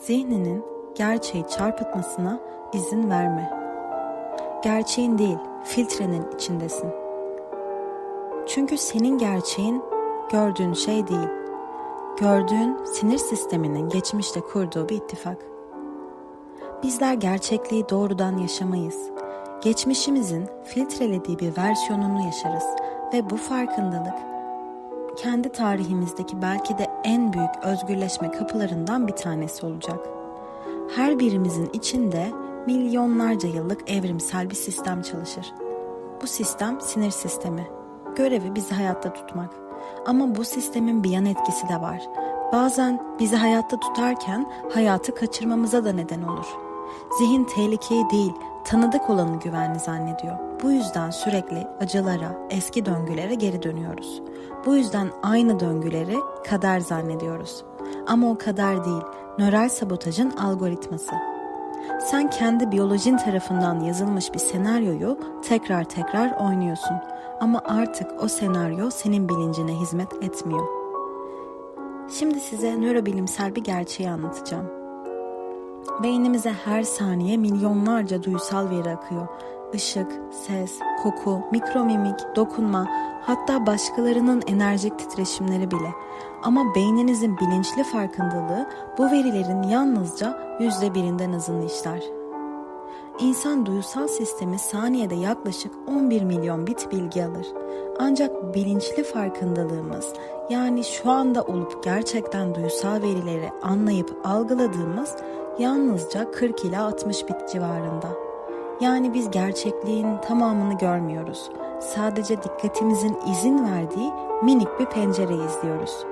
Zihninin gerçeği çarpıtmasına izin verme. Gerçeğin değil, filtrenin içindesin. Çünkü senin gerçeğin gördüğün şey değil. Gördüğün sinir sisteminin geçmişte kurduğu bir ittifak. Bizler gerçekliği doğrudan yaşamayız. Geçmişimizin filtrelediği bir versiyonunu yaşarız ve bu farkındalık kendi tarihimizdeki belki de en büyük özgürleşme kapılarından bir tanesi olacak. Her birimizin içinde milyonlarca yıllık evrimsel bir sistem çalışır. Bu sistem sinir sistemi. Görevi bizi hayatta tutmak. Ama bu sistemin bir yan etkisi de var. Bazen bizi hayatta tutarken hayatı kaçırmamıza da neden olur. Zihin tehlikeyi değil, tanıdık olanı güvenli zannediyor. Bu yüzden sürekli acılara, eski döngülere geri dönüyoruz. Bu yüzden aynı döngüleri kader zannediyoruz. Ama o kader değil, nöral sabotajın algoritması. Sen kendi biyolojin tarafından yazılmış bir senaryoyu tekrar tekrar oynuyorsun. Ama artık o senaryo senin bilincine hizmet etmiyor. Şimdi size nörobilimsel bir gerçeği anlatacağım. Beynimize her saniye milyonlarca duysal veri akıyor. Işık, ses, koku, mikromimik, dokunma, hatta başkalarının enerjik titreşimleri bile. Ama beyninizin bilinçli farkındalığı bu verilerin yalnızca yüzde birinden hızını işler. İnsan duyusal sistemi saniyede yaklaşık 11 milyon bit bilgi alır. Ancak bilinçli farkındalığımız yani şu anda olup gerçekten duyusal verileri anlayıp algıladığımız yalnızca 40 ila 60 bit civarında. Yani biz gerçekliğin tamamını görmüyoruz. Sadece dikkatimizin izin verdiği minik bir pencereyi izliyoruz.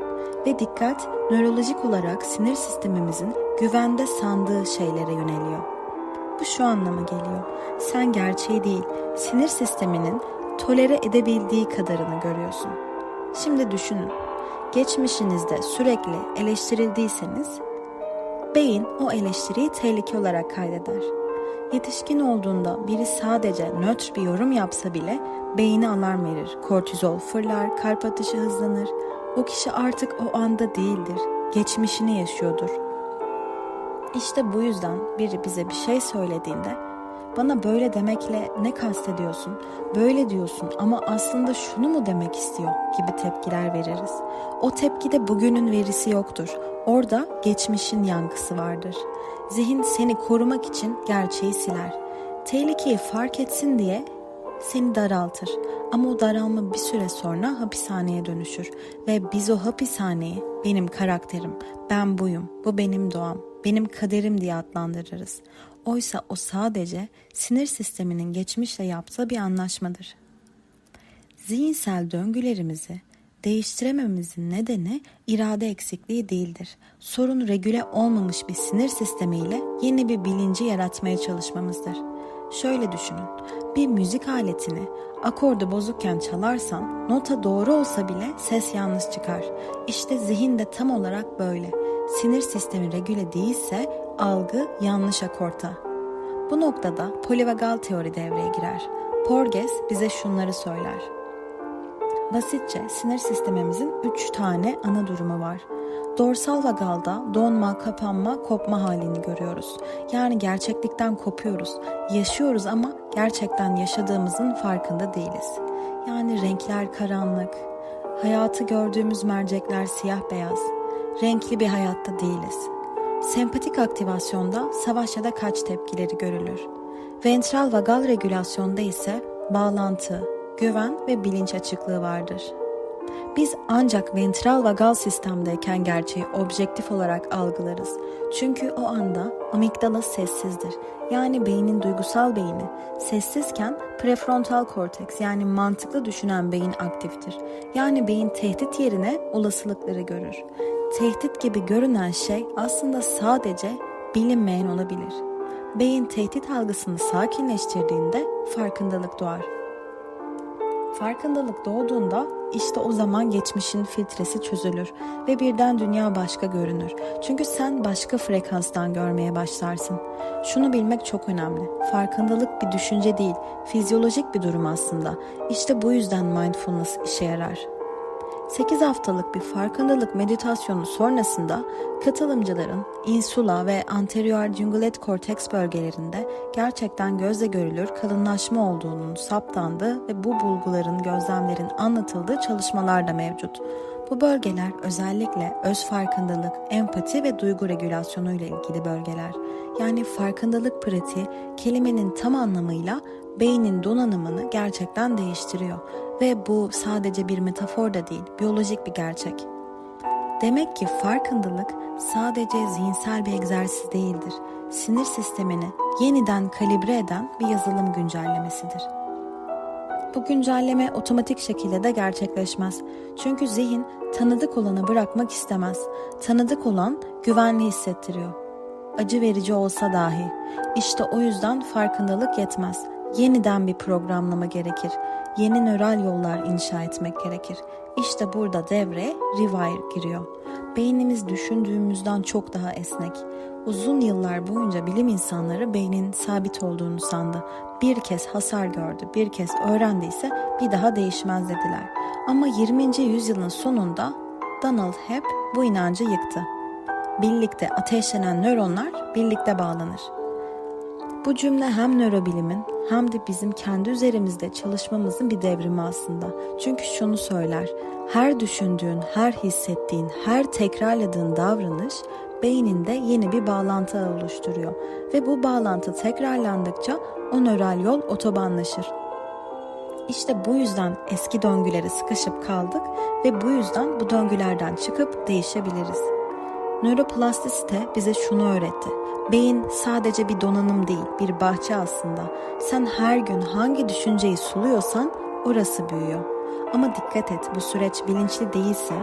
Ve dikkat nörolojik olarak sinir sistemimizin güvende sandığı şeylere yöneliyor. Bu şu anlama geliyor. Sen gerçeği değil, sinir sisteminin tolere edebildiği kadarını görüyorsun. Şimdi düşünün. Geçmişinizde sürekli eleştirildiyseniz beyin o eleştiriyi tehlike olarak kaydeder. Yetişkin olduğunda biri sadece nötr bir yorum yapsa bile beyni alarm verir. Kortizol fırlar, kalp atışı hızlanır. O kişi artık o anda değildir. Geçmişini yaşıyordur. İşte bu yüzden biri bize bir şey söylediğinde bana böyle demekle ne kastediyorsun? Böyle diyorsun ama aslında şunu mu demek istiyor gibi tepkiler veririz. O tepkide bugünün verisi yoktur. Orada geçmişin yankısı vardır. Zihin seni korumak için gerçeği siler. Tehlikeyi fark etsin diye seni daraltır. Ama o daralma bir süre sonra hapishaneye dönüşür ve biz o hapishaneyi benim karakterim, ben buyum, bu benim doğam, benim kaderim diye adlandırırız. Oysa o sadece sinir sisteminin geçmişle yaptığı bir anlaşmadır. Zihinsel döngülerimizi değiştirememizin nedeni irade eksikliği değildir. Sorun regüle olmamış bir sinir sistemiyle yeni bir bilinci yaratmaya çalışmamızdır. Şöyle düşünün. Bir müzik aletini akordu bozukken çalarsan nota doğru olsa bile ses yanlış çıkar. İşte zihin de tam olarak böyle. Sinir sistemi regüle değilse algı yanlış akorta. Bu noktada polivagal teori devreye girer. Porges bize şunları söyler. Basitçe sinir sistemimizin üç tane ana durumu var. Dorsal vagalda donma, kapanma, kopma halini görüyoruz. Yani gerçeklikten kopuyoruz. Yaşıyoruz ama gerçekten yaşadığımızın farkında değiliz. Yani renkler karanlık, hayatı gördüğümüz mercekler siyah beyaz. Renkli bir hayatta değiliz. Sempatik aktivasyonda savaş ya da kaç tepkileri görülür. Ventral vagal regülasyonda ise bağlantı, güven ve bilinç açıklığı vardır. Biz ancak ventral vagal sistemdeyken gerçeği objektif olarak algılarız. Çünkü o anda amigdala sessizdir. Yani beynin duygusal beyni. Sessizken prefrontal korteks yani mantıklı düşünen beyin aktiftir. Yani beyin tehdit yerine olasılıkları görür. Tehdit gibi görünen şey aslında sadece bilinmeyen olabilir. Beyin tehdit algısını sakinleştirdiğinde farkındalık doğar. Farkındalık doğduğunda işte o zaman geçmişin filtresi çözülür ve birden dünya başka görünür. Çünkü sen başka frekanstan görmeye başlarsın. Şunu bilmek çok önemli. Farkındalık bir düşünce değil, fizyolojik bir durum aslında. İşte bu yüzden mindfulness işe yarar. 8 haftalık bir farkındalık meditasyonu sonrasında katılımcıların insula ve anterior cingulate korteks bölgelerinde gerçekten gözle görülür kalınlaşma olduğunun saptandı ve bu bulguların, gözlemlerin anlatıldığı çalışmalar da mevcut. Bu bölgeler özellikle öz farkındalık, empati ve duygu regülasyonu ile ilgili bölgeler. Yani farkındalık pratiği kelimenin tam anlamıyla beynin donanımını gerçekten değiştiriyor ve bu sadece bir metafor da değil, biyolojik bir gerçek. Demek ki farkındalık sadece zihinsel bir egzersiz değildir. Sinir sistemini yeniden kalibre eden bir yazılım güncellemesidir. Bu güncelleme otomatik şekilde de gerçekleşmez. Çünkü zihin tanıdık olanı bırakmak istemez. Tanıdık olan güvenli hissettiriyor. Acı verici olsa dahi. İşte o yüzden farkındalık yetmez. Yeniden bir programlama gerekir. Yeni nöral yollar inşa etmek gerekir. İşte burada devreye rewire giriyor. Beynimiz düşündüğümüzden çok daha esnek. Uzun yıllar boyunca bilim insanları beynin sabit olduğunu sandı. Bir kez hasar gördü, bir kez öğrendiyse bir daha değişmez dediler. Ama 20. yüzyılın sonunda Donald Hebb bu inancı yıktı. Birlikte ateşlenen nöronlar birlikte bağlanır. Bu cümle hem nörobilimin hem de bizim kendi üzerimizde çalışmamızın bir devrimi aslında. Çünkü şunu söyler, her düşündüğün, her hissettiğin, her tekrarladığın davranış beyninde yeni bir bağlantı oluşturuyor ve bu bağlantı tekrarlandıkça o nöral yol otobanlaşır. İşte bu yüzden eski döngülere sıkışıp kaldık ve bu yüzden bu döngülerden çıkıp değişebiliriz. Nöroplastisite bize şunu öğretti. Beyin sadece bir donanım değil, bir bahçe aslında. Sen her gün hangi düşünceyi suluyorsan orası büyüyor. Ama dikkat et bu süreç bilinçli değilse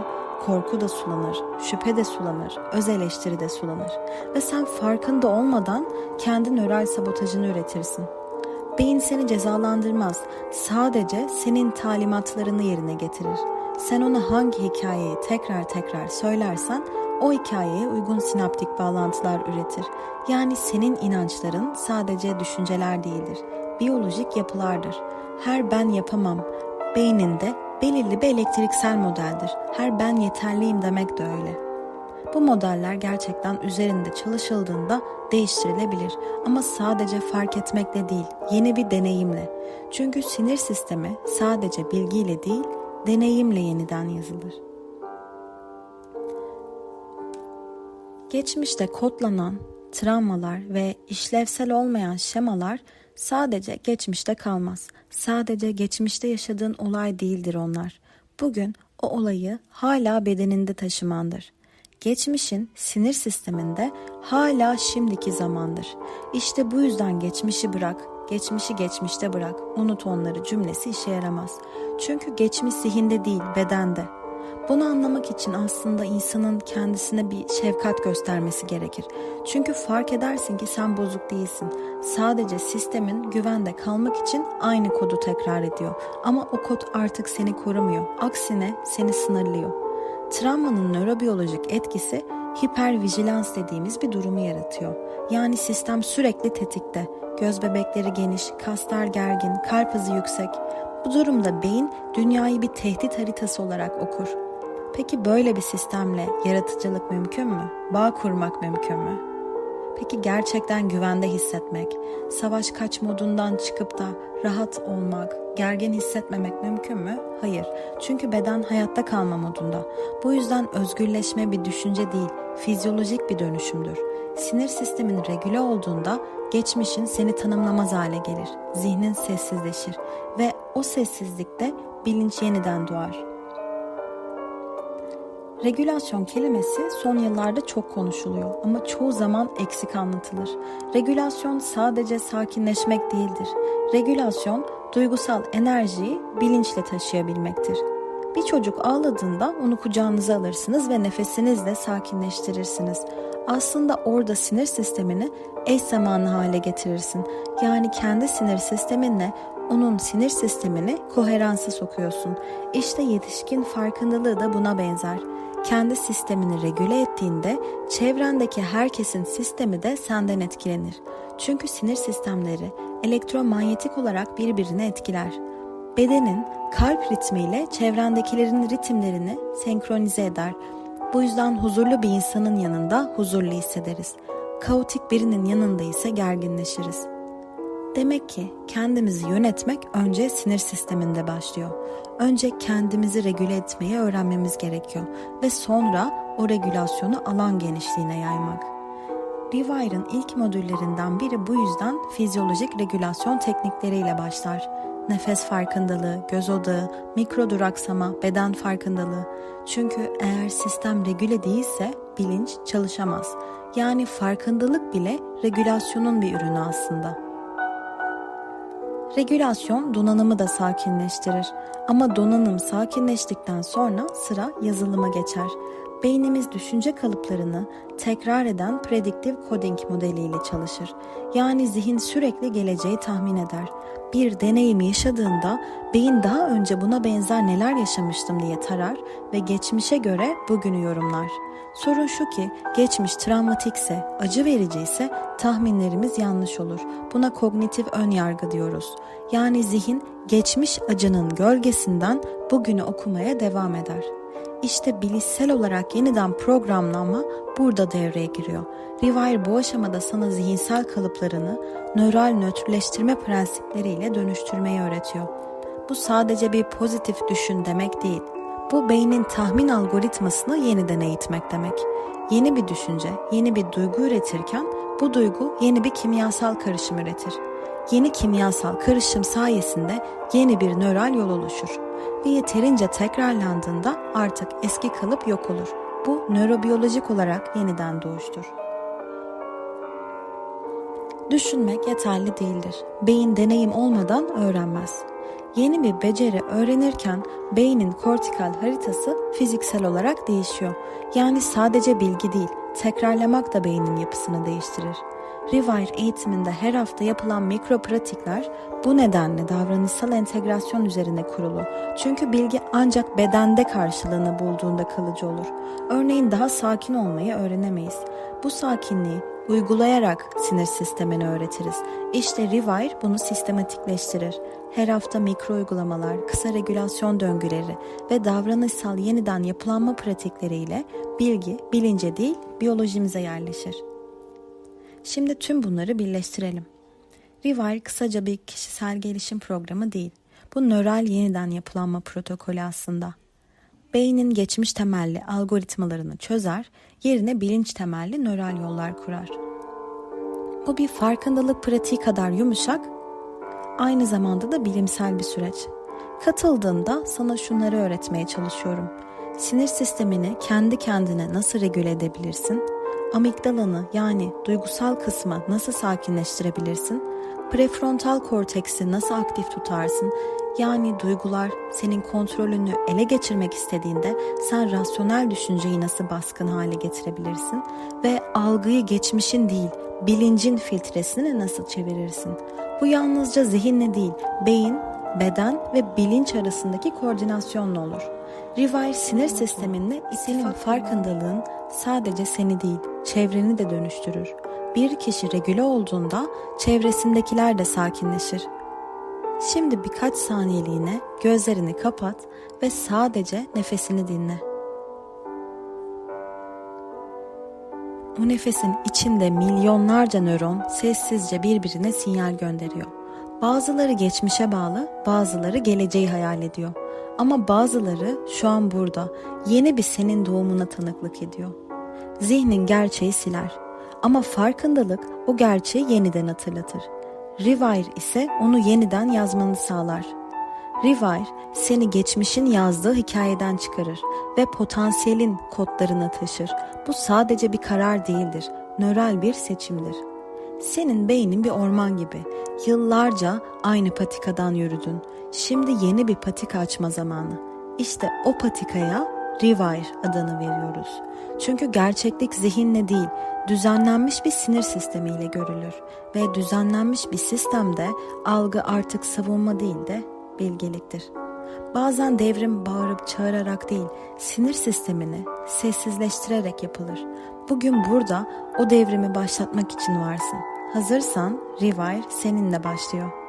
korku da sulanır, şüphe de sulanır, öz eleştiri de sulanır ve sen farkında olmadan kendi nöral sabotajını üretirsin. Beyin seni cezalandırmaz, sadece senin talimatlarını yerine getirir. Sen ona hangi hikayeyi tekrar tekrar söylersen o hikayeye uygun sinaptik bağlantılar üretir. Yani senin inançların sadece düşünceler değildir, biyolojik yapılardır. Her ben yapamam beyninde belirli bir elektriksel modeldir. Her ben yeterliyim demek de öyle. Bu modeller gerçekten üzerinde çalışıldığında değiştirilebilir ama sadece fark etmekle değil, yeni bir deneyimle. Çünkü sinir sistemi sadece bilgiyle değil, deneyimle yeniden yazılır. Geçmişte kodlanan travmalar ve işlevsel olmayan şemalar sadece geçmişte kalmaz. Sadece geçmişte yaşadığın olay değildir onlar. Bugün o olayı hala bedeninde taşımandır. Geçmişin sinir sisteminde hala şimdiki zamandır. İşte bu yüzden geçmişi bırak, geçmişi geçmişte bırak, unut onları cümlesi işe yaramaz. Çünkü geçmiş zihinde değil, bedende. Bunu anlamak için aslında insanın kendisine bir şefkat göstermesi gerekir. Çünkü fark edersin ki sen bozuk değilsin. Sadece sistemin güvende kalmak için aynı kodu tekrar ediyor. Ama o kod artık seni korumuyor. Aksine seni sınırlıyor. Travmanın nörobiyolojik etkisi hipervigilans dediğimiz bir durumu yaratıyor. Yani sistem sürekli tetikte. Göz bebekleri geniş, kaslar gergin, kalp hızı yüksek. Bu durumda beyin dünyayı bir tehdit haritası olarak okur. Peki böyle bir sistemle yaratıcılık mümkün mü? Bağ kurmak mümkün mü? Peki gerçekten güvende hissetmek, savaş kaç modundan çıkıp da rahat olmak, gergin hissetmemek mümkün mü? Hayır. Çünkü beden hayatta kalma modunda. Bu yüzden özgürleşme bir düşünce değil, fizyolojik bir dönüşümdür. Sinir sistemin regüle olduğunda geçmişin seni tanımlamaz hale gelir. Zihnin sessizleşir ve o sessizlikte bilinç yeniden doğar. Regülasyon kelimesi son yıllarda çok konuşuluyor ama çoğu zaman eksik anlatılır. Regülasyon sadece sakinleşmek değildir. Regülasyon duygusal enerjiyi bilinçle taşıyabilmektir. Bir çocuk ağladığında onu kucağınıza alırsınız ve nefesinizle sakinleştirirsiniz. Aslında orada sinir sistemini eş zamanlı hale getirirsin. Yani kendi sinir sisteminle onun sinir sistemini koheransa sokuyorsun. İşte yetişkin farkındalığı da buna benzer kendi sistemini regüle ettiğinde çevrendeki herkesin sistemi de senden etkilenir. Çünkü sinir sistemleri elektromanyetik olarak birbirini etkiler. Bedenin kalp ritmiyle çevrendekilerin ritimlerini senkronize eder. Bu yüzden huzurlu bir insanın yanında huzurlu hissederiz. Kaotik birinin yanında ise gerginleşiriz. Demek ki kendimizi yönetmek önce sinir sisteminde başlıyor. Önce kendimizi regüle etmeyi öğrenmemiz gerekiyor ve sonra o regülasyonu alan genişliğine yaymak. Rewire'ın ilk modüllerinden biri bu yüzden fizyolojik regülasyon teknikleriyle başlar. Nefes farkındalığı, göz odağı, mikro duraksama, beden farkındalığı. Çünkü eğer sistem regüle değilse bilinç çalışamaz. Yani farkındalık bile regülasyonun bir ürünü aslında. Regülasyon donanımı da sakinleştirir. Ama donanım sakinleştikten sonra sıra yazılıma geçer. Beynimiz düşünce kalıplarını tekrar eden prediktif coding modeliyle çalışır. Yani zihin sürekli geleceği tahmin eder. Bir deneyimi yaşadığında beyin daha önce buna benzer neler yaşamıştım diye tarar ve geçmişe göre bugünü yorumlar. Sorun şu ki geçmiş travmatikse, acı vericiyse tahminlerimiz yanlış olur. Buna kognitif ön yargı diyoruz. Yani zihin geçmiş acının gölgesinden bugünü okumaya devam eder. İşte bilişsel olarak yeniden programlanma burada devreye giriyor. Rewire bu aşamada sana zihinsel kalıplarını nöral nötrleştirme prensipleriyle dönüştürmeyi öğretiyor. Bu sadece bir pozitif düşün demek değil. Bu beynin tahmin algoritmasını yeniden eğitmek demek. Yeni bir düşünce, yeni bir duygu üretirken bu duygu yeni bir kimyasal karışım üretir. Yeni kimyasal karışım sayesinde yeni bir nöral yol oluşur ve yeterince tekrarlandığında artık eski kalıp yok olur. Bu nörobiyolojik olarak yeniden doğuştur. Düşünmek yeterli değildir. Beyin deneyim olmadan öğrenmez. Yeni bir beceri öğrenirken beynin kortikal haritası fiziksel olarak değişiyor. Yani sadece bilgi değil, tekrarlamak da beynin yapısını değiştirir. Rewire eğitiminde her hafta yapılan mikro pratikler bu nedenle davranışsal entegrasyon üzerine kurulu. Çünkü bilgi ancak bedende karşılığını bulduğunda kalıcı olur. Örneğin daha sakin olmayı öğrenemeyiz. Bu sakinliği uygulayarak sinir sistemini öğretiriz. İşte Rewire bunu sistematikleştirir. Her hafta mikro uygulamalar, kısa regülasyon döngüleri ve davranışsal yeniden yapılanma pratikleriyle bilgi bilince değil biyolojimize yerleşir. Şimdi tüm bunları birleştirelim. Rewire kısaca bir kişisel gelişim programı değil. Bu nöral yeniden yapılanma protokolü aslında. Beynin geçmiş temelli algoritmalarını çözer, yerine bilinç temelli nöral yollar kurar. Bu bir farkındalık pratiği kadar yumuşak, aynı zamanda da bilimsel bir süreç. Katıldığında sana şunları öğretmeye çalışıyorum. Sinir sistemini kendi kendine nasıl regüle edebilirsin? Amigdalanı yani duygusal kısmı nasıl sakinleştirebilirsin? Prefrontal korteksi nasıl aktif tutarsın? Yani duygular senin kontrolünü ele geçirmek istediğinde sen rasyonel düşünceyi nasıl baskın hale getirebilirsin? Ve algıyı geçmişin değil, bilincin filtresini nasıl çevirirsin? Bu yalnızca zihinle değil, beyin, beden ve bilinç arasındaki koordinasyonla olur. Rewire sinir sisteminde senin farkındalığın sadece seni değil, çevreni de dönüştürür. Bir kişi regüle olduğunda çevresindekiler de sakinleşir. Şimdi birkaç saniyeliğine gözlerini kapat ve sadece nefesini dinle. O nefesin içinde milyonlarca nöron sessizce birbirine sinyal gönderiyor. Bazıları geçmişe bağlı, bazıları geleceği hayal ediyor. Ama bazıları şu an burada, yeni bir senin doğumuna tanıklık ediyor. Zihnin gerçeği siler ama farkındalık o gerçeği yeniden hatırlatır. Rewire ise onu yeniden yazmanı sağlar. Rewire seni geçmişin yazdığı hikayeden çıkarır ve potansiyelin kodlarına taşır. Bu sadece bir karar değildir, nöral bir seçimdir. Senin beynin bir orman gibi. Yıllarca aynı patikadan yürüdün. Şimdi yeni bir patika açma zamanı. İşte o patikaya Rewire adını veriyoruz. Çünkü gerçeklik zihinle değil, düzenlenmiş bir sinir sistemiyle görülür ve düzenlenmiş bir sistemde algı artık savunma değil de bilgeliktir. Bazen devrim bağırıp çağırarak değil, sinir sistemini sessizleştirerek yapılır. Bugün burada o devrimi başlatmak için varsın. Hazırsan Rewire seninle başlıyor.